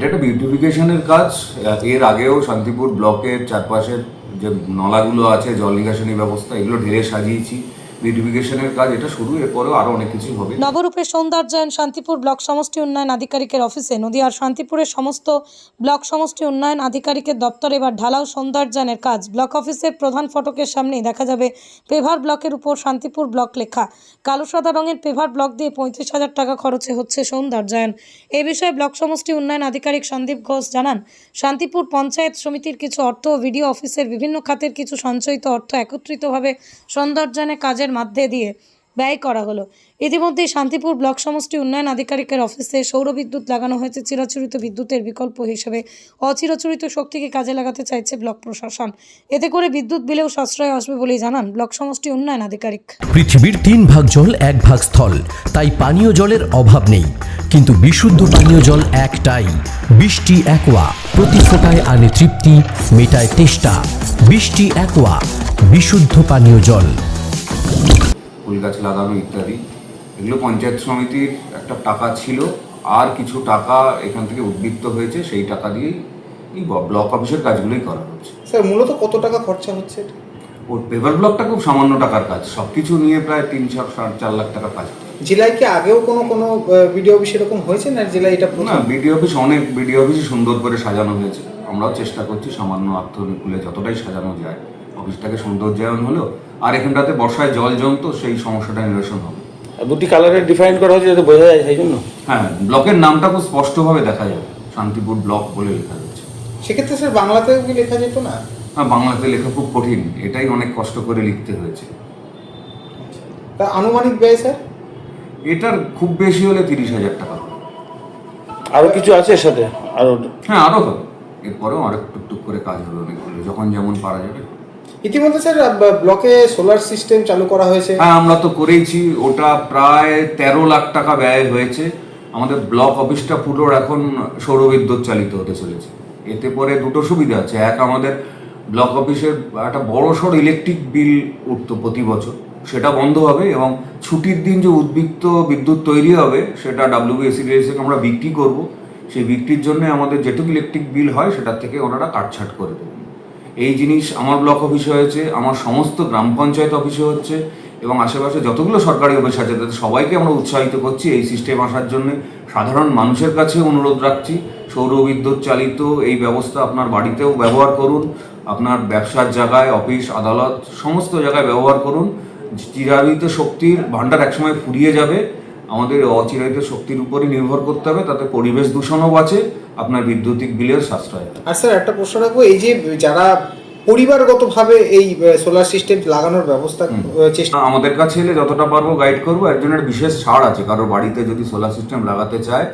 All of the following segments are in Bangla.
এটা একটা বিউটিফিকেশনের কাজ। এর আগেও শান্তিপুর ব্লকের চারপাশের যে নলাগুলো আছে, জল নিকাশনী ব্যবস্থা, এগুলো ঢেলে সাজিয়েছি। বিউটিফিকেশনের কাজ, এটা শুরু, এরপরেও আরও অনেক কিছু হবে। নবরূপের সৌন্দর্যায়ন শান্তিপুর ব্লক সমষ্টি উন্নয়ন আধিকারিকের অফিসে, নদিয়ার শান্তিপুরের সমস্ত ব্লক সমষ্টি উন্নয়ন আধিকারিকের দপ্তর এবার ঢালাও সৌন্দর্যায়নের কাজ। ব্লক অফিসের প্রধান ফটকের সামনেই দেখা যাবে পেভার ব্লকের উপর শান্তিপুর ব্লক লেখা। কালো, সাদা রঙের পেভার ব্লক দিয়ে পঁয়ত্রিশ হাজার টাকা খরচে হচ্ছে সৌন্দর্যায়ন এ বিষয়ে ব্লক সমষ্টি উন্নয়ন আধিকারিক সন্দীপ ঘোষ জানান, শান্তিপুর পঞ্চায়েত সমিতির কিছু অর্থ ও ভিডিও অফিসের বিভিন্ন খাতের কিছু সঞ্চয়িত অর্থ একত্রিতভাবে সৌন্দর্যায়নের কাজের মধ্যে দিয়ে ব্যয় করা হলো। ইতিমধ্যেই শান্তিপুর ব্লক সমষ্টি উন্নয়ন আধিকারিকের অফিসে সৌর বিদ্যুৎ লাগানো হয়েছে। চিরাচরিত বিদ্যুতের বিকল্প হিসেবে অচিরাচরিত শক্তিকে কাজে লাগাতে চাইছে ব্লক প্রশাসন। এতে করে বিদ্যুৎ বিলেও সাশ্রয় আসবে বলেই জানান ব্লক সমষ্টি উন্নয়ন আধিকারিক। পৃথিবীর তিন ভাগ জল, এক ভাগ স্থল। তাই পানীয় জলের অভাব নেই। কিন্তু বিশুদ্ধ পানীয় জল একটাই। বৃষ্টি একোয়া। প্রতি ফোটায় আনে তৃপ্তি, মেটায় তেষ্টা। বৃষ্টি একোয়া। বিশুদ্ধ পানীয় জল। ফুল গাছ লাগানো ইত্যাদি। এগুলো পঞ্চায়েত সমিতির একটা টাকা ছিল। আর কিছু টাকা এখান থেকে উদ্বৃত্ত হয়েছে সেই টাকা দিয়েই এই ব্লক অফিসের কাজগুলোই করা হচ্ছে। স্যার মূলত কত টাকা খরচা হচ্ছে ওর পেপার ব্লকটা খুব সামান্য টাকার কাজ। সব কিছু নিয়ে প্রায় তিন চার সাড়ে চার লাখ টাকার কাজ। জেলায় কি আগেও কোনো কোনো ভিডিও অফিস এরকম হয়েছে না জেলায় এটা না বিডিও অফিস অনেক বিডিও অফিসই সুন্দর করে সাজানো হয়েছে। আমরাও চেষ্টা করছি সামান্য আত্মনুকূলে যতটাই সাজানো যায়। অফিসটাকে সৌন্দর্যায়ন হলো আর এখানটাতে বর্ষায় জল জমতো সেই সমস্যাটা নিরসন হবে। আর দুটি কালারের ডিফাইন করা হয়েছে যাতে বোঝা যায় সেই জন্য? হ্যাঁ ব্লকের নামটা খুব স্পষ্টভাবে দেখা যাবে শান্তিপুর ব্লক বলে লেখা রয়েছে। সেক্ষেত্রে স্যার বাংলাতেও কি লেখা যেত না? হ্যাঁ বাংলাতে লেখা খুব কঠিন এটাই অনেক কষ্ট করে লিখতে হয়েছে। তা আনুমানিক ব্যয় স্যার? এটার খুব বেশি হলে তিরিশ হাজার টাকা। হবে। আরও কিছু আছে এর সাথে? আরও হ্যাঁ আরও হবে। এরপরেও আরও টুকটুক করে কাজ হবে অনেকগুলো যখন যেমন পারা যাবে। ইতিমধ্যে স্যার ব্লকে সোলার সিস্টেম চালু করা হয়েছে। হ্যাঁ আমরা তো করেইছি। ওটা প্রায় তেরো লাখ টাকা ব্যয় হয়েছে। আমাদের ব্লক অফিসটা পুরো এখন সৌরবিদ্যুৎ চালিত হতে চলেছে। এতে পরে দুটো সুবিধা আছে। এক, আমাদের ব্লক অফিসের একটা বড় সড় ইলেকট্রিক বিল উঠতো প্রতি বছর। সেটা বন্ধ হবে এবং ছুটির দিন যে উদ্বৃত্ত বিদ্যুৎ তৈরি হবে, সেটা ডাব্লিউবিএসিডিএস থেকে আমরা বিক্রি করব। সেই বিক্রির জন্য আমাদের যেটুকু ইলেকট্রিক বিল হয়, সেটার থেকে ওনারা কাটছাট করে দেবেন। এই জিনিস আমার ব্লক অফিসে হয়েছে, আমার সমস্ত গ্রাম পঞ্চায়েত অফিসে হচ্ছে এবং আশেপাশে যতগুলো সরকারি অফিস আছে, তাদের সবাইকে আমরা উৎসাহিত করছি এই সিস্টেম আসার জন্য। সাধারণ মানুষের কাছে অনুরোধ রাখছি, সৌর বিদ্যুৎ চালিত এই ব্যবস্থা আপনার বাড়িতেও ব্যবহার করুন, আপনার ব্যবসার জায়গায় অফিস, আদালত, সমস্ত জায়গায় ব্যবহার করুন। চিরায়িত শক্তির ভাণ্ডার একসময় ফুরিয়ে যাবে। আমাদের অচিরায়িত শক্তির উপরই নির্ভর করতে হবে তাতে পরিবেশ দূষণও বাঁচে আপনার বিদ্যুতিক বিলের সাশ্রয় আর স্যার একটা প্রশ্ন রাখব এই যে যারা পরিবারগতভাবে এই সোলার সিস্টেম লাগানোর ব্যবস্থা চেষ্টা আমাদের কাছে এলে যতটা পারব গাইড করব একজনের বিশেষ ছাড় আছে কারোর বাড়িতে যদি সোলার সিস্টেম লাগাতে চায়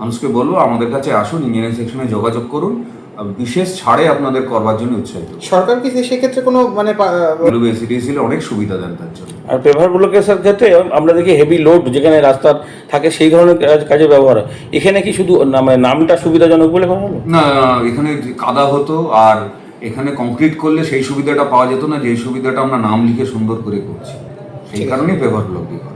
মানুষকে বলব আমাদের কাছে আসুন ইঞ্জিনিয়ারিং সেকশনে যোগাযোগ করুন। বিশেষ ছাড়ে আপনাদের করবার জন্য উৎসাহিত। সরকার কি সেক্ষেত্রে কোনো মানে এসিডিএসিল অনেক সুবিধা দেন তার জন্য। আর পেপার ব্লকের ক্ষেত্রে আমরা দেখি হেভি লোড যেখানে রাস্তার থাকে সেই ধরনের কাজ- কাজে ব্যবহার হয়। এখানে কি শুধু মানে নামটা সুবিধাজনক বলে ভাবা হলো না এখানে কাদা হতো আর এখানে কংক্রিট করলে সেই সুবিধাটা পাওয়া যেত না যে সুবিধাটা আমরা নাম লিখে সুন্দর করে করছি। সেই কারণেই পেপার ব্লক দিয়ে